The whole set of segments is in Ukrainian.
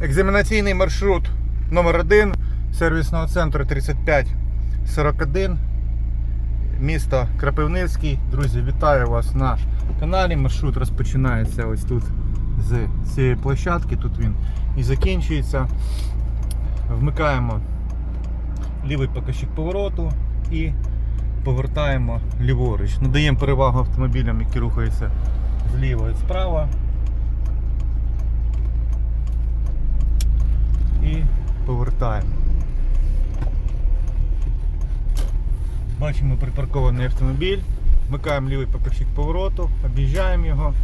Екзаменаційний маршрут номер 1 сервісного центру 3541, місто Крапивницький. Друзі, вітаю вас на каналі. Маршрут розпочинається ось тут з цієї площадки. Тут він і закінчується. Вмикаємо лівий покажчик повороту і повертаємо ліворуч. Надаємо перевагу автомобілям, які рухаються зліва і справа. І повертаємо. Бачимо припаркований автомобіль, вмикаємо лівий покажчик повороту, об'їжджаємо його,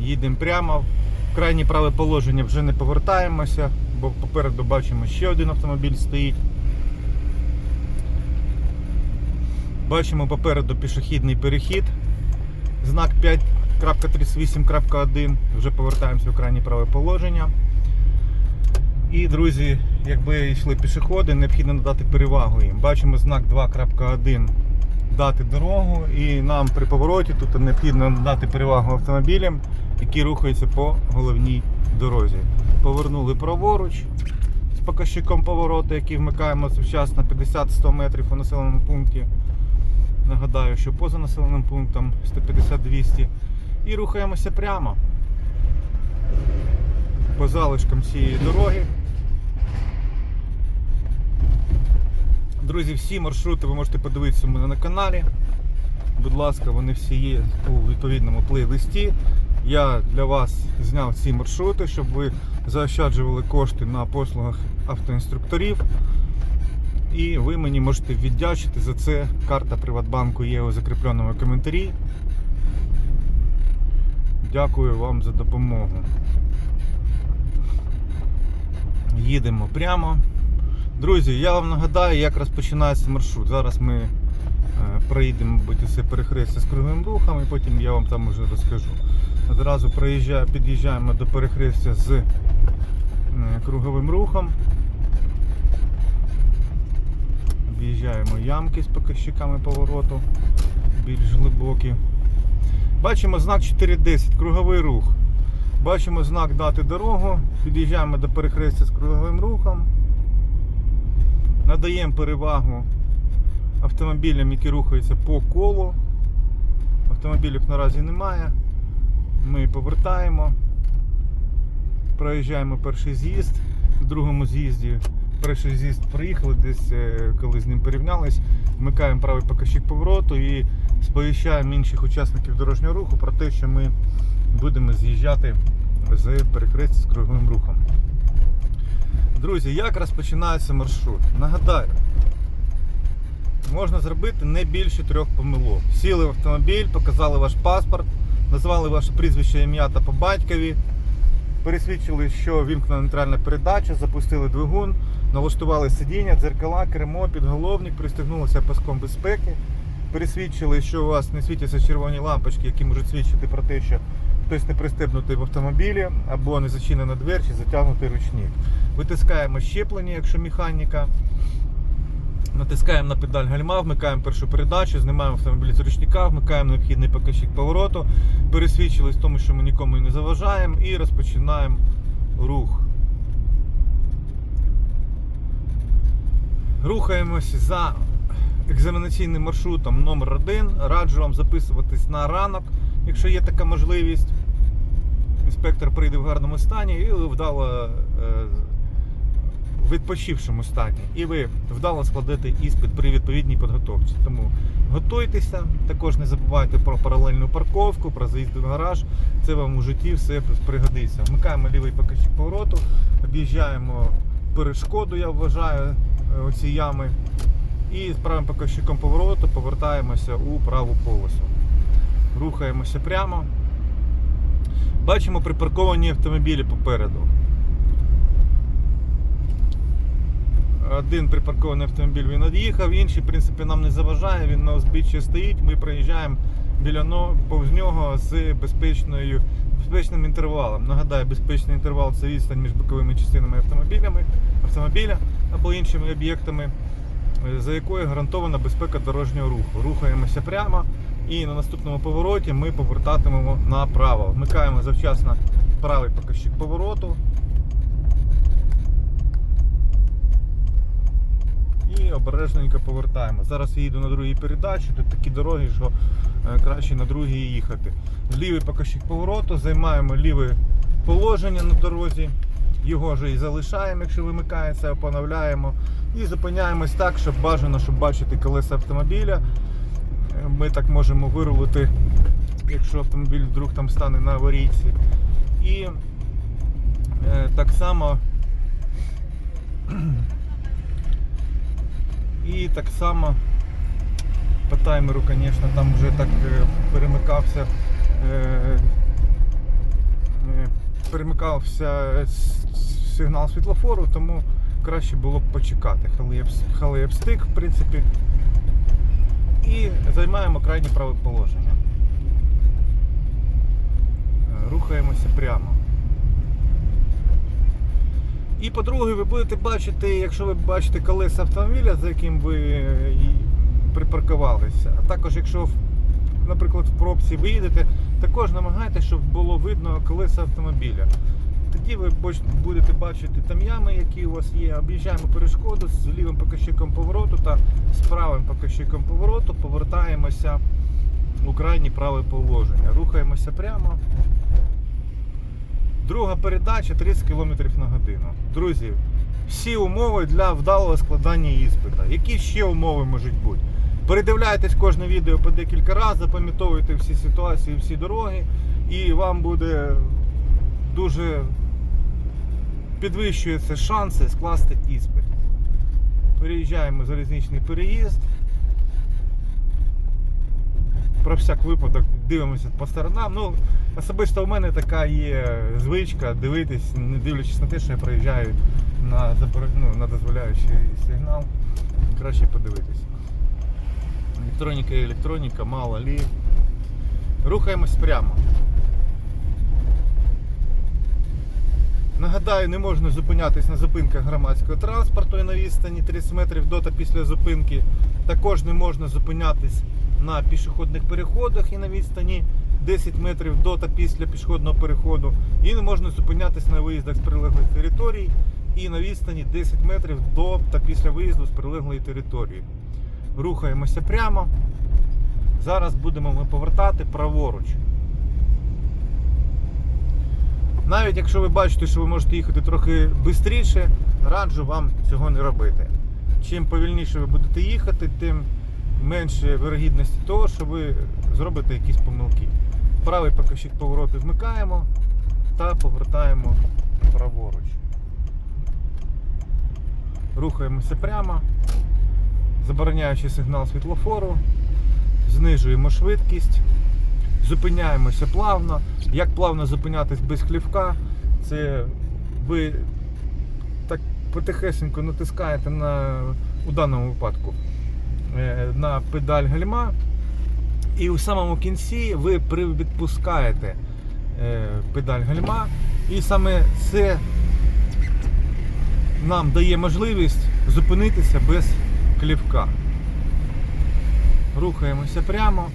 їдемо прямо. В крайнє праве положення вже не повертаємося, бо попереду бачимо ще один автомобіль стоїть. Бачимо попереду пішохідний перехід. Знак 5.38.1. Вже повертаємося в крайнє праве положення. І, друзі, якби йшли пішоходи, необхідно надати перевагу їм. Бачимо знак 2.1 дати дорогу, і нам при повороті тут необхідно надати перевагу автомобілям, які рухаються по головній дорозі. Повернули праворуч з показчиком повороту, який вмикаємо завчасно 50-100 метрів у населеному пункті. Нагадаю, що поза населеним пунктом 150-200. І рухаємося прямо по залишкам цієї дороги. Друзі, всі маршрути ви можете подивитися у мене на каналі. Будь ласка, вони всі є у відповідному плейлисті. Я для вас зняв ці маршрути, щоб ви заощаджували кошти на послугах автоінструкторів. І ви мені можете віддячити за це. Карта Приватбанку є у закріпленому коментарі. Дякую вам за допомогу. Їдемо прямо. Друзі, я вам нагадаю, як розпочинається маршрут. Зараз ми е, проїдемо, усе перехрестя з круговим рухом і потім я вам там уже розкажу. Одразу під'їжджаємо до перехрестя з е, круговим рухом. Об'їжджаємо ямки з показчиками повороту, більш глибокі. Бачимо знак 4.10, круговий рух. Бачимо знак дати дорогу, під'їжджаємо до перехрестя з круговим рухом. Надаємо перевагу автомобілям, які рухаються по колу. Автомобілів наразі немає. Ми повертаємо, проїжджаємо перший з'їзд, в другому з'їзді перший з'їзд проїхали, десь е, коли з ним порівнялись, вмикаємо правий показчик повороту і сповіщаємо інших учасників дорожнього руху про те, що ми будемо з'їжджати з перехрестя з круговим рухом. Друзі, як розпочинається маршрут? Нагадаю, можна зробити не більше трьох помилок. Сіли в автомобіль, показали ваш паспорт, назвали ваше прізвище, ім'я та по батькові, пересвідчили, що вімкнена нейтральна передача, запустили двигун, налаштували сидіння, дзеркала, кермо, підголовник, пристегнулися паском безпеки, пересвідчили, що у вас не світяться червоні лампочки, які можуть свідчити про те, що хтось не пристебнутий в автомобілі, або не зачинена двері чи затягнутий ручник. Витискаємо щеплення, якщо механіка. Натискаємо на педаль гальма, вмикаємо першу передачу, знімаємо автомобіль з ручника, вмикаємо необхідний показчик повороту, пересвідчились в тому, що ми нікому не заважаємо і розпочинаємо рух. Рухаємось за екзаменаційним маршрутом номер 1 Раджу вам записуватись на ранок, якщо є така можливість. Інспектор прийде в гарному стані і вдало е, в відпочившому стані. І ви вдало складете іспит при відповідній підготовці. Тому готуйтеся, також не забувайте про паралельну парковку, про заїзд в гараж. Це вам у житті все пригодиться. Вмикаємо лівий покажчик повороту, об'їжджаємо перешкоду, я вважаю, е, оці ями. І з правим показчиком повороту повертаємося у праву полосу. Рухаємося прямо. Бачимо припарковані автомобілі попереду. Один припаркований автомобіль він від'їхав, інший, в принципі, нам не заважає, він на узбіччі стоїть, ми проїжджаємо біля повз нього з безпечною, безпечним інтервалом. Нагадаю, безпечний інтервал це відстань між боковими частинами автомобілями, автомобіля або іншими об'єктами, за якою гарантована безпека дорожнього руху. Рухаємося прямо і на наступному повороті ми повертатимемо направо. Вмикаємо завчасно правий показчик повороту. І обережненько повертаємо. Зараз я їду на другій передачі, тут такі дороги, що е, краще на другій їхати. Лівий показчик повороту, займаємо ліве положення на дорозі, його вже і залишаємо, якщо вимикається, опановляємо. І зупиняємось так, щоб бажано щоб бачити колеса автомобіля. Ми так можемо вирулити, якщо автомобіль вдруг там стане на аварійці. І е, так само і так само по таймеру, звісно, там вже так е, перемикався. е, Перемикався сигнал світлофору, тому краще було б почекати. Я встиг, в принципі. І займаємо крайнє праве положення. Е, Рухаємося прямо. І по-друге, ви будете бачити, якщо ви бачите колеса автомобіля, за яким ви е, припаркувалися, а також якщо, наприклад, в пробці ви їдете, також намагайтеся, щоб було видно колеса автомобіля. Тоді ви будете бачити там ями, які у вас є. Об'їжджаємо перешкоду з лівим показчиком повороту та з правим показчиком повороту, повертаємося у крайнє праве положення. Рухаємося прямо. Друга передача 30 км на годину. Друзі, всі умови для вдалого складання іспита. Які ще умови можуть бути? Передивляйтесь кожне відео по декілька разів, запам'ятовуйте всі ситуації, всі дороги, і вам буде дуже підвищуються шанси скласти іспит. Переїжджаємо залізничний переїзд. Про всяк випадок дивимося по сторонам. Ну, особисто у мене така є звичка дивитись, не дивлячись на те, що я проїжджаю на, ну, на дозволяючий сигнал. Краще подивитись. Електроніка і електроніка, мало лі. Рухаємось прямо. Нагадаю, не можна зупинятись на зупинках громадського транспорту і на відстані 30 метрів до та після зупинки. Також не можна зупинятись на пішохідних переходах і на відстані 10 метрів до та після пішохідного переходу. І не можна зупинятись на виїздах з прилеглих територій і на відстані 10 метрів до та після виїзду з прилеглої території. Рухаємося прямо. Зараз будемо ми повертати праворуч. Навіть якщо ви бачите, що ви можете їхати трохи швидше, раджу вам цього не робити. Чим повільніше ви будете їхати, тим менше вирогідності того, що ви зробите якісь помилки. Правий покажчик повороту вмикаємо та повертаємо праворуч. Рухаємося прямо, забороняючи сигнал світлофору, знижуємо швидкість. Зупиняємося плавно. Як плавно зупинятись без хлівка, це ви так потихесенько натискаєте на, у даному випадку е, на педаль гальма. І у самому кінці ви відпускаєте е, педаль гальма. І саме це нам дає можливість зупинитися без клівка. Рухаємося прямо.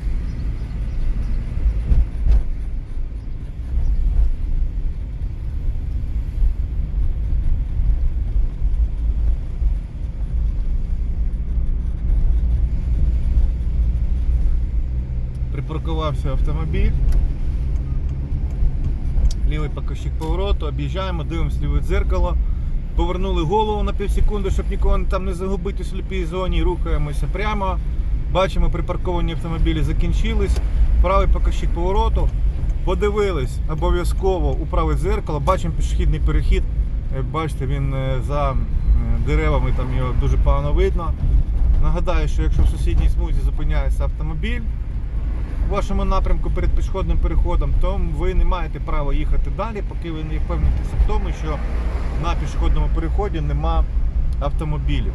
Припаркувався автомобіль. Лівий покажчик повороту, об'їжджаємо, дивимося ліве дзеркало. Повернули голову на півсекунди, щоб нікого там не загубити у сліпій зоні. Рухаємося прямо. Бачимо, припарковані автомобілі закінчились. Правий покажчик повороту. Подивились обов'язково у праве дзеркало. Бачимо пішохідний перехід. Е, Бачите, він е, за деревами, там його дуже погано видно. Нагадаю, що якщо в сусідній смузі зупиняється автомобіль у вашому напрямку перед пішохідним переходом, то ви не маєте права їхати далі, поки ви не впевнитеся в тому, що на пішохідному переході нема автомобілів.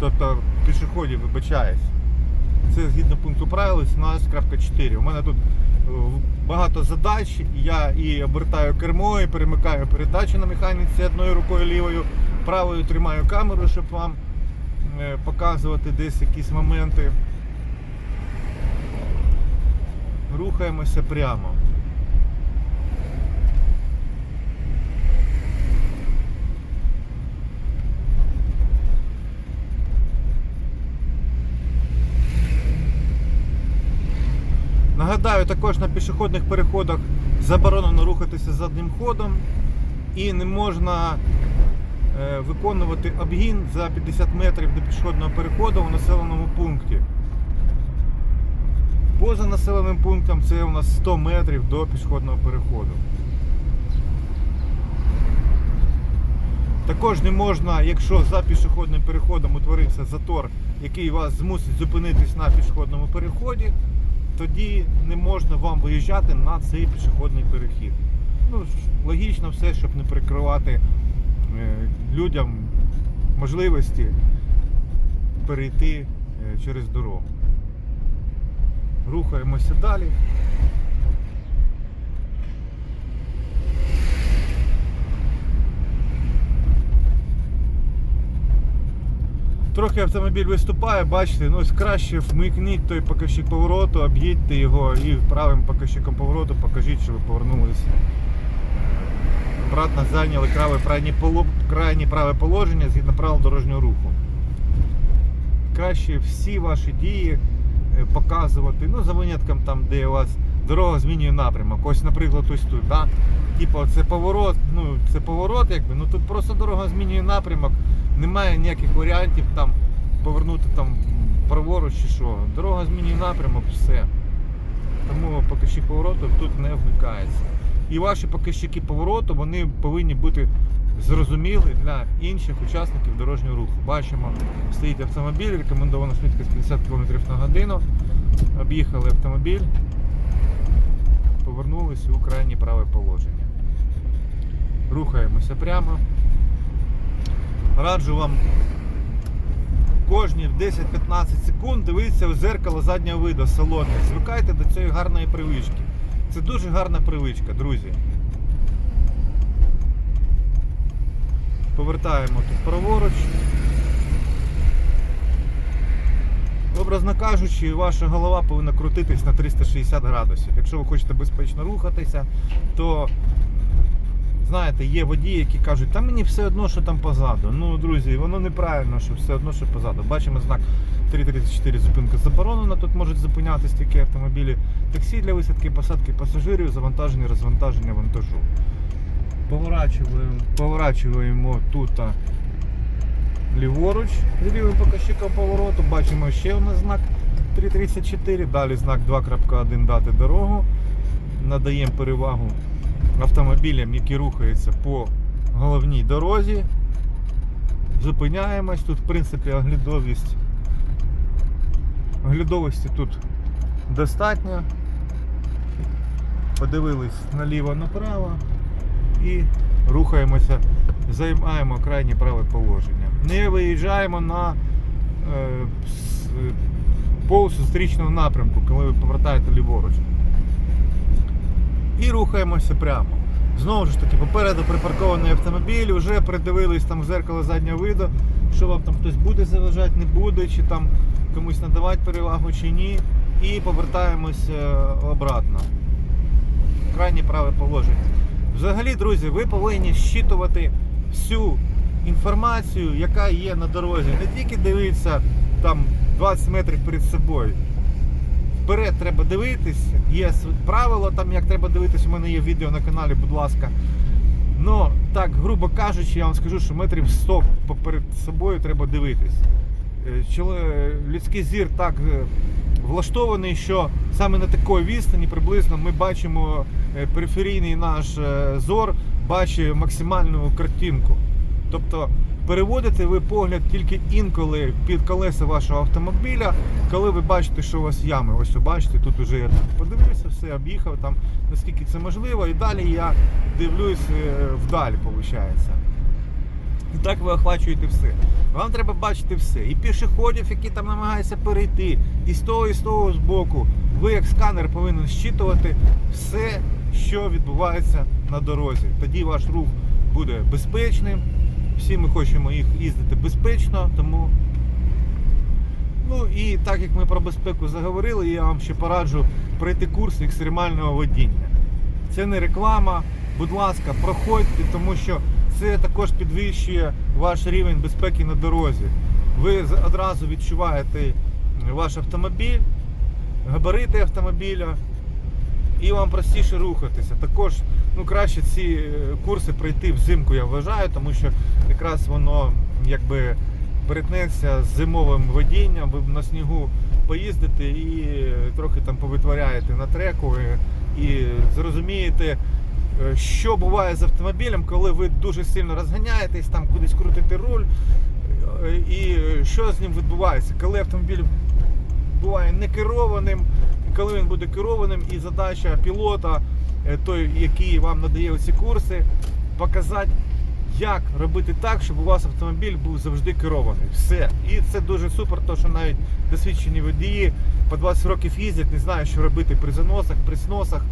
Тобто пішоходів вибачаюсь. Це згідно пункту правил 17.4. У мене тут е, багато задач. Я і обертаю кермо, і перемикаю передачі на механіці одною рукою лівою, правою тримаю камеру, щоб вам е, показувати десь якісь моменти. рухаємося прямо. Нагадаю, також на пішохідних переходах заборонено рухатися заднім ходом і не можна е, виконувати обгін за 50 метрів до пішохідного переходу у населеному пункті. Поза населеним пунктом це у нас 100 метрів до пішохідного переходу. Також не можна, якщо за пішохідним переходом утворився затор, який вас змусить зупинитись на пішохідному переході, тоді не можна вам виїжджати на цей пішохідний перехід. Ну, логічно все, щоб не перекривати е, людям можливості перейти е, через дорогу. Рухаємося далі. Трохи автомобіль виступає, бачите, ну ось краще вмикніть той показчик повороту, об'їдьте його і правим показчиком повороту покажіть, що ви повернулися. Обратно зайняли крайнє, праве положення згідно правил дорожнього руху. Краще всі ваші дії показувати, ну за винятком там, де у вас дорога змінює напрямок. Ось, наприклад, ось тут. Да? Типу, це поворот, ну це поворот, якби, ну тут просто дорога змінює напрямок, немає ніяких варіантів там повернути там праворуч чи що. Дорога змінює напрямок, все. Тому показчик повороту тут не вмикається. І ваші показчики повороту вони повинні бути зрозумілі для інших учасників дорожнього руху. Бачимо, стоїть автомобіль, рекомендована швидкість 50 км на годину. Об'їхали автомобіль, повернулися у крайнє праве положення. Рухаємося прямо. Раджу вам кожні 10-15 секунд дивитися в зеркало заднього виду салону. Звикайте до цієї гарної привички. Це дуже гарна привичка, друзі. Повертаємо тут праворуч. Образно кажучи, ваша голова повинна крутитись на 360 градусів. Якщо ви хочете безпечно рухатися, то знаєте, є водії, які кажуть, та мені все одно, що там позаду. Ну, друзі, воно неправильно, що все одно, що позаду. Бачимо знак 334 зупинка заборонена. Тут можуть зупинятись тільки автомобілі таксі для висадки, посадки пасажирів, завантаження, розвантаження вантажу. Поворачуємо, поворачуємо тут ліворуч з лівим показчиком повороту. Бачимо ще у нас знак 334, далі знак 2.1 дати дорогу. Надаємо перевагу автомобілям, які рухаються по головній дорозі. Зупиняємось. Тут, в принципі, оглядовість. Оглядовості тут достатньо. Подивились наліво-направо і рухаємося, займаємо крайнє праве положення. Не виїжджаємо на е, полосу зустрічного напрямку, коли ви повертаєте ліворуч. І рухаємося прямо. Знову ж таки, попереду припаркований автомобіль, вже придивились там в зеркало заднього виду, що вам там хтось буде заважати, не буде, чи там комусь надавати перевагу чи ні. І повертаємось е, обратно. Крайнє праве положення. Взагалі, друзі, ви повинні щитувати всю інформацію, яка є на дорозі. Не тільки дивитися там 20 метрів перед собою. Вперед треба дивитись, є правила там, як треба дивитись, у мене є відео на каналі, будь ласка. Ну, так, грубо кажучи, я вам скажу, що метрів 100 поперед собою треба дивитись. Е, Людський зір так е, влаштований, що саме на такій відстані приблизно ми бачимо е, периферійний наш е, зор, бачить максимальну картинку. Тобто переводите ви погляд тільки інколи під колеса вашого автомобіля, коли ви бачите, що у вас ями. Ось ви бачите, тут уже я подивився, все, об'їхав там, наскільки це можливо, і далі я дивлюсь е, вдаль, виходить. І так ви охвачуєте все. Вам треба бачити все. І пішоходів, які там намагаються перейти, і з того, і з того з боку. Ви як сканер повинен щитувати все, що відбувається на дорозі. Тоді ваш рух буде безпечним. Всі ми хочемо їх їздити безпечно, тому. Ну і так як ми про безпеку заговорили, я вам ще пораджу пройти курс екстремального водіння. Це не реклама. Будь ласка, проходьте, тому що це також підвищує ваш рівень безпеки на дорозі. Ви одразу відчуваєте ваш автомобіль, габарити автомобіля, і вам простіше рухатися. Також ну, краще ці е, курси пройти взимку, я вважаю, тому що якраз воно якби перетнеться з зимовим водінням, ви на снігу поїздите і е, трохи там повитворяєте на треку і, і зрозумієте, е, що буває з автомобілем, коли ви дуже сильно розганяєтесь, там кудись крутите руль, е, і що з ним відбувається, коли автомобіль буває некерованим, і коли він буде керованим, і задача пілота, е, той, який вам надає ці курси, показати, як робити так, щоб у вас автомобіль був завжди керований. Все. І це дуже супер, тому що навіть досвідчені водії по 20 років їздять, не знають, що робити при заносах, при сносах.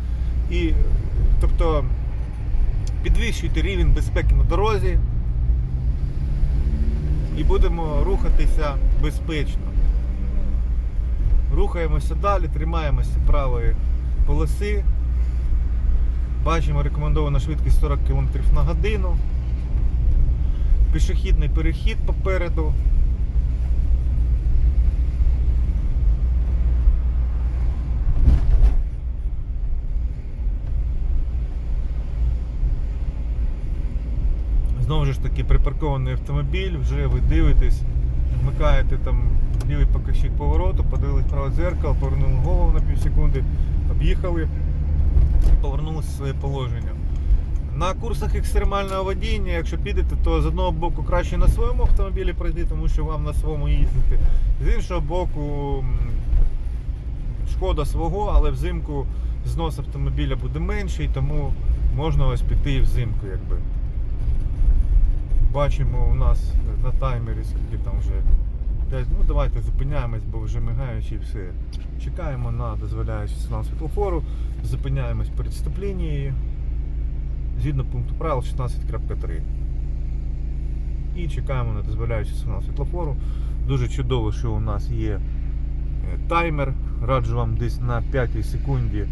І, тобто, підвищуйте рівень безпеки на дорозі і будемо рухатися безпечно. Рухаємося далі, тримаємося правої полоси. Бачимо рекомендована швидкість 40 км на годину. Пішохідний перехід попереду. Знову ж таки припаркований автомобіль, вже ви дивитесь, вмикаєте там лівий покажчик повороту, подивились праве дзеркало, повернули голову на пів секунди, об'їхали і повернулися в своє положення. На курсах екстремального водіння, якщо підете, то з одного боку краще на своєму автомобілі пройти, тому що вам на своєму їздити. З іншого боку, шкода свого, але взимку знос автомобіля буде менший, тому можна ось піти і взимку, якби. Бачимо у нас на таймері, скільки там вже. П'ять- Ну давайте зупиняємось, бо вже мигаючи все. Чекаємо на дозволяючий сигнал світлофору, зупиняємось перед стоп-лінією згідно пункту правил 16.3. І чекаємо на дозволяючий сигнал світлофору. Дуже чудово, що у нас є е, таймер. Раджу вам десь на 5 секунді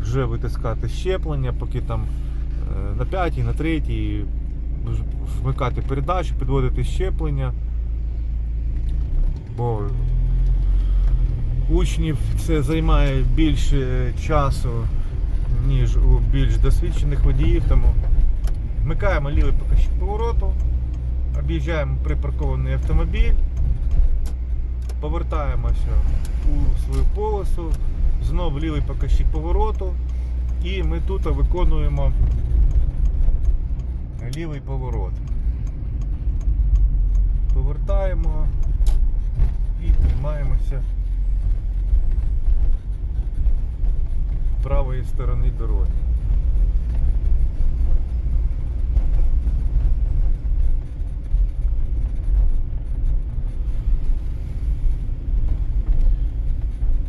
вже витискати щеплення, поки там е, на 5, на 3 вмикати передачу, підводити щеплення. Бо учнів це займає більше часу, ніж у більш досвідчених водіїв. Тому вмикаємо лівий покажчик повороту, об'їжджаємо припаркований автомобіль, повертаємося у свою полосу, знову лівий покажчик повороту, і ми тут виконуємо лівий поворот. Повертаємо і тримаємося правої сторони дороги.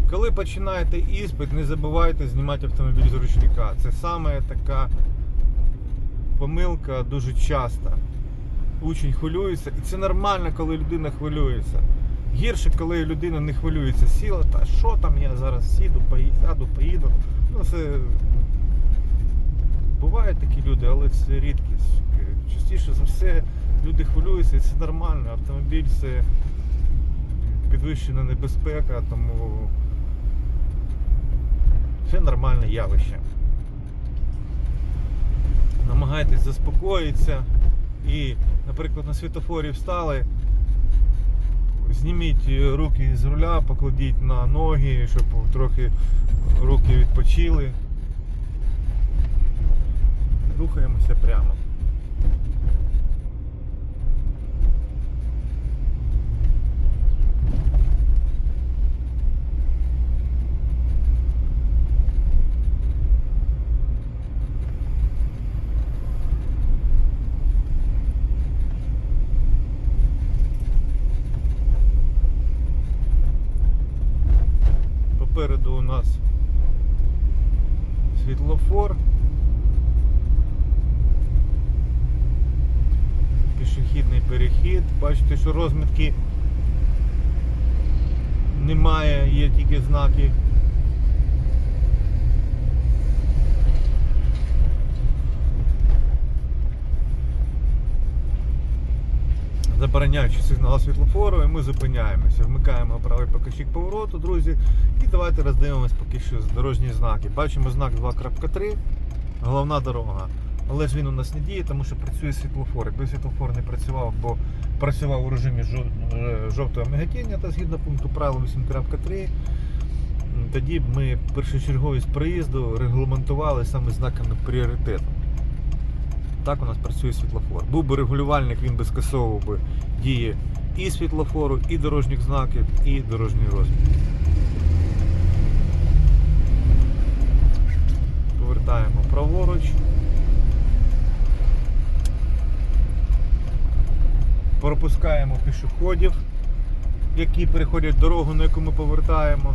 Коли починаєте іспит, не забувайте знімати автомобіль з ручника. Це саме така помилка дуже часта. Учень хвилюється, і це нормально, коли людина хвилюється. Гірше, коли людина не хвилюється, сіла, та що там я зараз сіду, поїду, поїду. Ну це бувають такі люди, але це рідкість. Частіше за все люди хвилюються і це нормально. Автомобіль це підвищена небезпека, тому це нормальне явище. Намагайтесь заспокоїтися і, наприклад, на світофорі встали. Зніміть руки з руля, покладіть на ноги, щоб трохи руки відпочили. Рухаємося прямо. Попереду у нас світлофор. Пішохідний перехід. Бачите, що розмітки немає, є тільки знаки. Забороняючи сигнал світлофору, і ми зупиняємося. Вмикаємо правий покажчик повороту, друзі. І давайте роздивимось поки що дорожні знаки. Бачимо знак 2.3, головна дорога. Але ж він у нас не діє, тому що працює світлофор. Якби світлофор не працював, бо працював у режимі е, жовтого миготіння та згідно пункту правил 8.3, тоді б ми першочерговість проїзду регламентували саме знаками пріоритету. Так у нас працює світлофор. Був би регулювальник, він би скасовував би дії і світлофору, і дорожніх знаків, і дорожньої розмітки. Повертаємо праворуч. Пропускаємо пішоходів, які переходять дорогу, на яку ми повертаємо.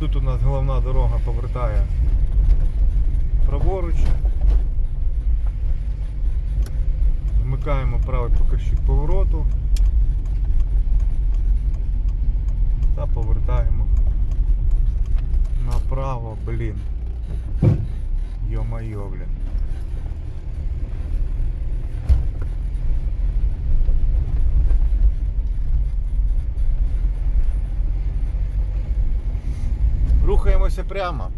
Тут у нас головна дорога повертає праворуч. Вмикаємо правий покажчик повороту та повертаємо направо, блін. Йо-майо, блін. Рухаємося прямо.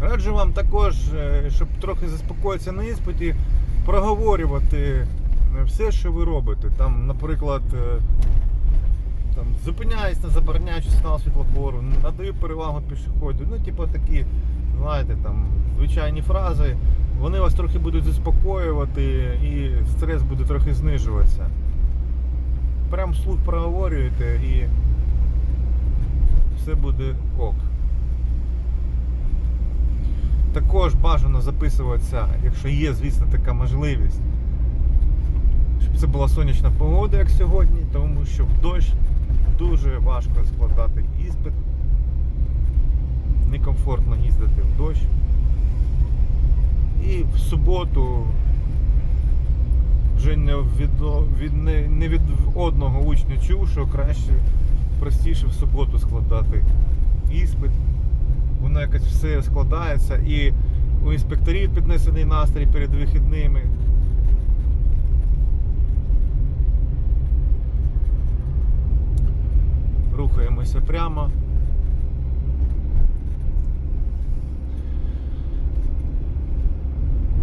Раджу вам також, е, щоб трохи заспокоїтися на іспиті, проговорювати е, все, що ви робите. Там, наприклад, е, там, зупиняюсь на забороняючий сигнал світлофору, надаю перевагу пішоходу. Ну, типу такі, знаєте, там, звичайні фрази. Вони вас трохи будуть заспокоювати і стрес буде трохи знижуватися. Прям вслух проговорюєте і все буде ок. Також бажано записуватися, якщо є, звісно, така можливість, щоб це була сонячна погода, як сьогодні, тому що в дощ дуже важко складати іспит. Некомфортно їздити в дощ. І в суботу вже не від, від, не, не від одного учня чув, що краще простіше в суботу складати іспит. Воно якось все складається і у інспекторів піднесений настрій перед вихідними. Рухаємося прямо.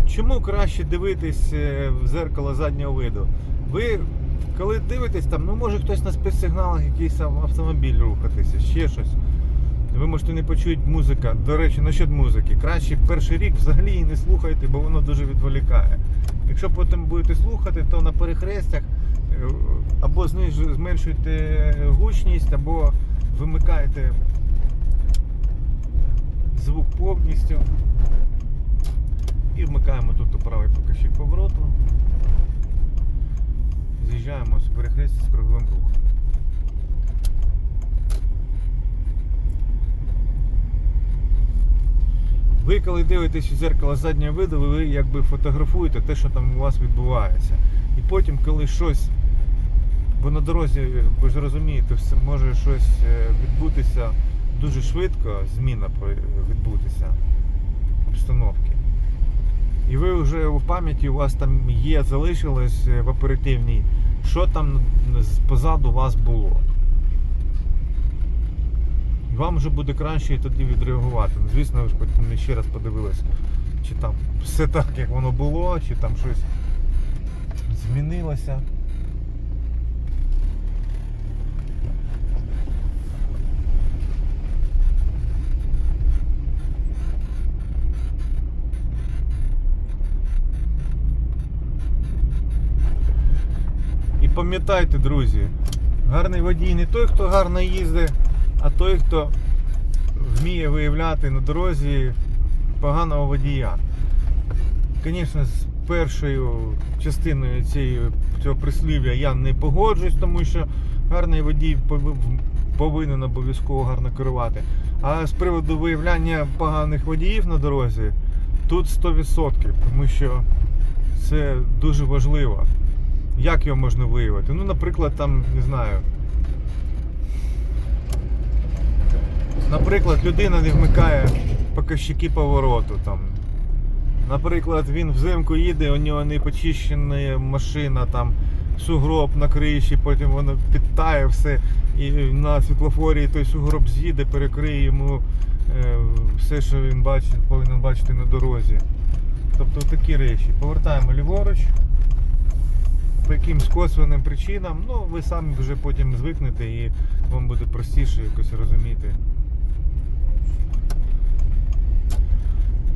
Чому краще дивитись е, в зеркало заднього виду? Ви коли дивитесь там, ну може хтось на спецсигналах якийсь автомобіль рухатися, ще щось. Ви можете не почути музика. До речі, насчет музики. Краще перший рік взагалі її не слухайте, бо воно дуже відволікає. Якщо потім будете слухати, то на перехрестях е, або зменшуйте гучність, або вимикаєте звук повністю. І вмикаємо тут у правий покажчик повороту. З'їжджаємо з перехрестя з круговим рухом. Ви коли дивитесь у зеркало заднього виду, ви якби фотографуєте те, що там у вас відбувається. І потім, коли щось, бо на дорозі, ви ж розумієте, може щось е, відбутися дуже швидко, зміна відбутися обстановки. І ви вже в пам'яті у вас там є, залишилось е, в оперативній, що там позаду вас було. Вам вже буде краще тоді відреагувати. Ну, звісно, ви ж потім ще раз подивились, чи там все так, як воно було, чи там щось змінилося. І пам'ятайте, друзі, гарний водій не той, хто гарно їздить, а той, хто вміє виявляти на дорозі поганого водія. Звісно, з першою частиною цієї, цього прислів'я я не погоджуюсь, тому що гарний водій повинен обов'язково гарно керувати. А з приводу виявляння поганих водіїв на дорозі, тут 100%, тому що це дуже важливо. Як його можна виявити? Ну, наприклад, там, не знаю. Наприклад, людина не вмикає показчики повороту. Там. Наприклад, він взимку їде, у нього не почищена машина, там сугроб на криші, потім воно підтає все, і на світлофорі той сугроб з'їде, перекриє йому е, все, що він бачить, повинен бачити на дорозі. Тобто такі речі. Повертаємо ліворуч. По якимсь косвенним причинам, ну ви самі вже потім звикнете і вам буде простіше якось розуміти.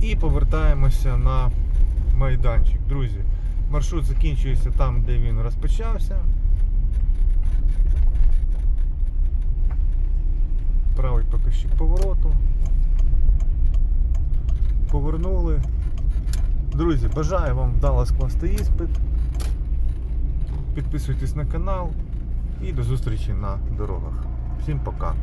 І повертаємося на майданчик. Друзі, маршрут закінчується там, де він розпочався. Правий показчик повороту. Повернули. Друзі, бажаю вам вдало скласти іспит. Підписуйтесь на канал і до зустрічі на дорогах. Всім пока!